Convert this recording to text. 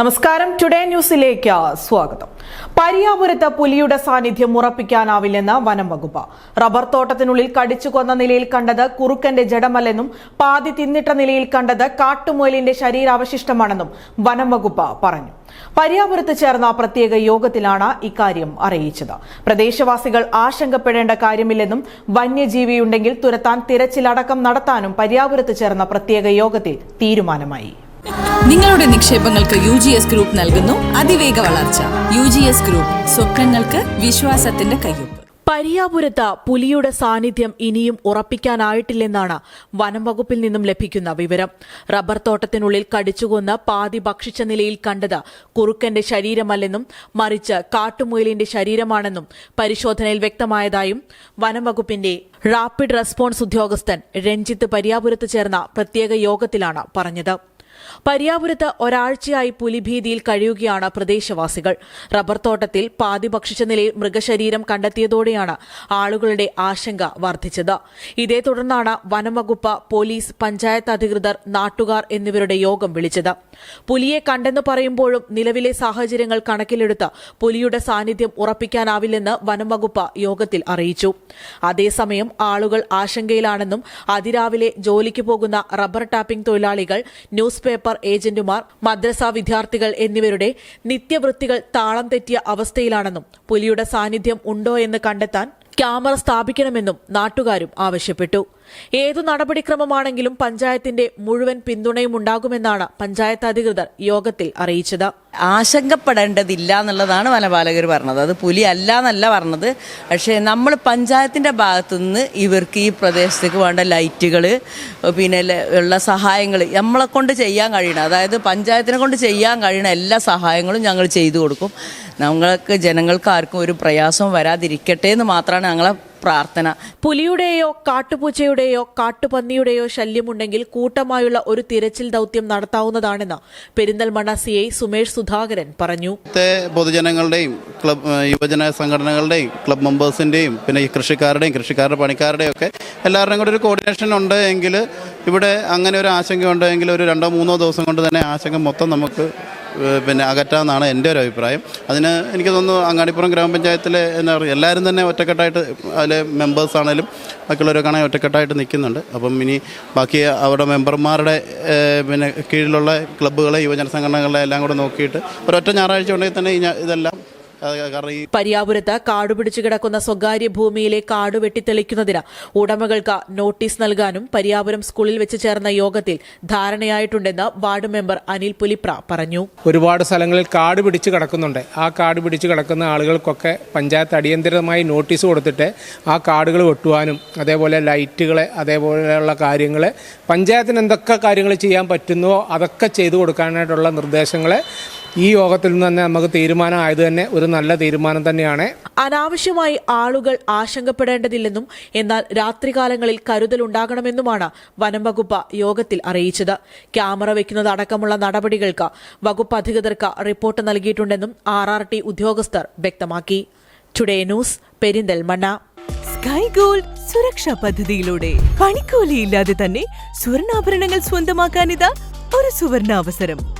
നമസ്കാരം. ടുഡേ ന്യൂസിലേക്ക് സ്വാഗതം. പരിയാപുരത്ത് പുലിയുടെ സാന്നിധ്യം ഉറപ്പിക്കാനാവില്ലെന്ന് വനം വകുപ്പ്. റബ്ബർ തോട്ടത്തിനുള്ളിൽ കടിച്ചു കൊന്ന നിലയിൽ കണ്ടത് കുറുക്കന്റെ ജഡമല്ലെന്നും പാതി തിന്നിട്ട നിലയിൽ കണ്ടത് കാട്ടുമുയലിന്റെ ശരീരാവശിഷ്ടമാണെന്നും വനം വകുപ്പ് പറഞ്ഞു. പരിയാപുരത്ത് ചേർന്ന പ്രത്യേക യോഗത്തിലാണ് ഇക്കാര്യം അറിയിച്ചത്. പ്രദേശവാസികൾ ആശങ്കപ്പെടേണ്ട കാര്യമില്ലെന്നും വന്യജീവിയുണ്ടെങ്കിൽ തുരത്താൻ തിരച്ചിലടക്കം നടത്താനും പരിയാപുരത്ത് ചേർന്ന പ്രത്യേക യോഗത്തിൽ തീരുമാനമായി. നിങ്ങളുടെ നിക്ഷേപങ്ങൾക്ക് യു ജി എസ് ഗ്രൂപ്പ് നൽകുന്നു അതിവേഗ വളർച്ച. യു ജി എസ് ഗ്രൂപ്പ് സ്വപ്നങ്ങൾക്ക് വിശ്വാസത്തിന്റെ കയ്യൊപ്പ്. പരിയാപുരത്ത് പുലിയുടെ സാന്നിധ്യം ഇനിയും ഉറപ്പിക്കാനായിട്ടില്ലെന്നാണ് വനം വകുപ്പിൽ നിന്നും ലഭിക്കുന്ന വിവരം. റബ്ബർ തോട്ടത്തിനുള്ളിൽ കടിച്ചുകൊന്ന് പാതി ഭക്ഷിച്ച നിലയിൽ കണ്ടത് കുറുക്കന്റെ ശരീരമല്ലെന്നും മറിച്ച് കാട്ടുമുയലിന്റെ ശരീരമാണെന്നും പരിശോധനയിൽ വ്യക്തമായതായും വനം വകുപ്പിന്റെ റാപ്പിഡ് റെസ്പോൺസ് ഉദ്യോഗസ്ഥൻ രഞ്ജിത്ത് പരിയാപുരത്ത് ചേർന്ന പ്രത്യേക യോഗത്തിലാണ് പറഞ്ഞത്. പരിയാപുരത്ത് ഒരാഴ്ചയായി പുലിഭീതിയിൽ കഴിയുകയാണ് പ്രദേശവാസികൾ. റബ്ബർ തോട്ടത്തിൽ പാതി ഭക്ഷിച്ച നിലയിൽ മൃഗശരീരം കണ്ടെത്തിയതോടെയാണ് ആളുകളുടെ ആശങ്ക വർദ്ധിച്ചത്. ഇതേ തുടർന്നാണ് വനംവകുപ്പ് പോലീസ് പഞ്ചായത്ത് അധികൃതർ നാട്ടുകാർ എന്നിവരുടെ യോഗം വിളിച്ചത്. പുലിയെ കണ്ടെന്ന് പറയുമ്പോഴും നിലവിലെ സാഹചര്യങ്ങൾ കണക്കിലെടുത്ത് പുലിയുടെ സാന്നിധ്യം ഉറപ്പിക്കാനാവില്ലെന്ന് വനംവകുപ്പ് യോഗത്തിൽ അറിയിച്ചു. അതേസമയം ആളുകൾ ആശങ്കയിലാണെന്നും അതിരാവിലെ ജോലിക്ക് പോകുന്ന റബ്ബർ ടാപ്പിംഗ് തൊഴിലാളികൾ ന്യൂസ് പേപ്പർ ഏജന്റുമാർ മദ്രസ വിദ്യാർത്ഥികൾ എന്നിവരുടെ നിത്യവൃത്തികൾ താളം തെറ്റിയ അവസ്ഥയിലാണെന്നും പുലിയുടെ സാന്നിധ്യം ഉണ്ടോ എന്ന് കണ്ടെത്താൻ ക്യാമറ സ്ഥാപിക്കണമെന്നും നാട്ടുകാരും ആവശ്യപ്പെട്ടു. ഏതു നടപടിക്രമമാണെങ്കിലും പഞ്ചായത്തിന്റെ മുഴുവൻ പിന്തുണയും ഉണ്ടാകുമെന്നാണ് പഞ്ചായത്ത് അധികൃതർ യോഗത്തിൽ അറിയിച്ചത്. ആശങ്കപ്പെടേണ്ടതില്ല എന്നുള്ളതാണ് വനപാലകർ പറഞ്ഞത്. അത് പുലി അല്ല എന്നല്ല പറഞ്ഞത്. പക്ഷേ നമ്മൾ പഞ്ചായത്തിന്റെ ഭാഗത്തുനിന്ന് ഇവർക്ക് ഈ പ്രദേശത്തേക്ക് വേണ്ട ലൈറ്റുകൾ പിന്നെ ഉള്ള സഹായങ്ങൾ നമ്മളെ കൊണ്ട് ചെയ്യാൻ കഴിയണം. അതായത് പഞ്ചായത്തിനെ കൊണ്ട് ചെയ്യാൻ കഴിയുന്ന എല്ലാ സഹായങ്ങളും ഞങ്ങൾ ചെയ്തു കൊടുക്കും. ഞങ്ങൾക്ക് ജനങ്ങൾക്ക് ആർക്കും ഒരു പ്രയാസവും വരാതിരിക്കട്ടെ എന്ന് മാത്രമാണ് ഞങ്ങളെ പ്രാർത്ഥന. പുലിയുടെയോ കാട്ടുപൂച്ചയുടെയോ കാട്ടുപന്നിയുടെയോ ശല്യമുണ്ടെങ്കിൽ കൂട്ടമായുള്ള ഒരു തിരച്ചിൽ ദൗത്യം നടത്താവുന്നതാണെന്ന് പെരിന്തൽമണ്ണ സി ഐ സുമേഷ് സുധാകരൻ പറഞ്ഞു. പൊതുജനങ്ങളുടെയും ക്ലബ് യുവജന സംഘടനകളുടെയും ക്ലബ് മെമ്പേഴ്സിന്റെയും പിന്നെ കൃഷിക്കാരുടെയും കൃഷിക്കാരുടെ പണിക്കാരുടെയും ഒക്കെ എല്ലാവരുടെയും കൂടെ ഒരു കോർഡിനേഷൻ ഉണ്ട് എങ്കിൽ ഇവിടെ അങ്ങനെ ഒരു ആശങ്ക ഉണ്ടെങ്കിൽ ഒരു രണ്ടോ മൂന്നോ ദിവസം കൊണ്ട് തന്നെ ആശങ്ക മൊത്തം നമുക്ക് പിന്നെ അകറ്റാമെന്നാണ് എന്റെ ഒരു അഭിപ്രായം. അതിന് എനിക്ക് തോന്നുന്നു അങ്ങാടിപ്പുറം ഗ്രാമപഞ്ചായത്തിലെ എന്താ പറയുക എല്ലാവരും തന്നെ ഒറ്റക്കെട്ടായിട്ട് അതിലെ മെമ്പേഴ്സ് ആണെങ്കിലും ബാക്കിയുള്ളവരൊക്കെ ഒറ്റക്കെട്ടായിട്ട് നിൽക്കുന്നുണ്ട്. അപ്പം ഇനി ബാക്കി അവിടെ മെമ്പർമാരുടെ പിന്നെ കീഴിലുള്ള ക്ലബ്ബുകളെ യുവജന സംഘടനകളെ എല്ലാം കൂടെ നോക്കിയിട്ട് ഒരൊറ്റ ഞായറാഴ്ച ഉണ്ടെങ്കിൽ തന്നെ ഇതെല്ലാം കാരണം ഈ പരിയാപുരത്ത് കാടുപിടിച്ചു കിടക്കുന്ന സ്വകാര്യ ഭൂമിയിലെ കാട് വെട്ടിത്തെളിക്കുന്നതിന് ഉടമകൾക്ക് നോട്ടീസ് നൽകാനും പരിയാപുരം സ്കൂളിൽ വെച്ച് ചേർന്ന യോഗത്തിൽ ധാരണയായിട്ടുണ്ടെന്ന് വാർഡ് മെമ്പർ അനിൽ പുലിപ്ര പറഞ്ഞു. ഒരുപാട് സ്ഥലങ്ങളിൽ കാട് പിടിച്ച് കിടക്കുന്നുണ്ട്. ആ കാട് പിടിച്ച് കിടക്കുന്ന ആളുകൾക്കൊക്കെ പഞ്ചായത്ത് അടിയന്തരമായി നോട്ടീസ് കൊടുത്തിട്ട് ആ കാടുകൾ വെട്ടുവാനും അതേപോലെ ലൈറ്റുകളെ അതേപോലെയുള്ള കാര്യങ്ങൾ പഞ്ചായത്തിന് എന്തൊക്കെ കാര്യങ്ങൾ ചെയ്യാൻ പറ്റുന്നുവോ അതൊക്കെ ചെയ്തു കൊടുക്കാനായിട്ടുള്ള നിർദ്ദേശങ്ങൾ ഈ യോഗത്തിൽ നിന്ന് തന്നെ നമുക്ക് തീരുമാനമായത് തന്നെ ഒരു നല്ല തീരുമാനം തന്നെയാണ്. അനാവശ്യമായി ആളുകൾ ആശങ്കപ്പെടേണ്ടതില്ലെന്നും എന്നാൽ രാത്രികാലങ്ങളിൽ കരുതലുണ്ടാകണമെന്നുമാണ് വനം വകുപ്പ് യോഗത്തിൽ അറിയിച്ചത്. ക്യാമറ വെക്കുന്നതടക്കമുള്ള നടപടികൾക്ക് വകുപ്പ് അധികൃതർക്ക് റിപ്പോർട്ട് നൽകിയിട്ടുണ്ടെന്നും ആർ ആർ ടി ഉദ്യോഗസ്ഥർ വ്യക്തമാക്കി. Today news Perinthalmanna. Sky Gold സുരക്ഷാ പദ്ധതിയിലൂടെ പണിക്കൂലിയില്ലാതെ തന്നെ സ്വർണാഭരണങ്ങൾ സ്വന്തമാക്കാനിതാ ഒരു സുവർണാവസരം.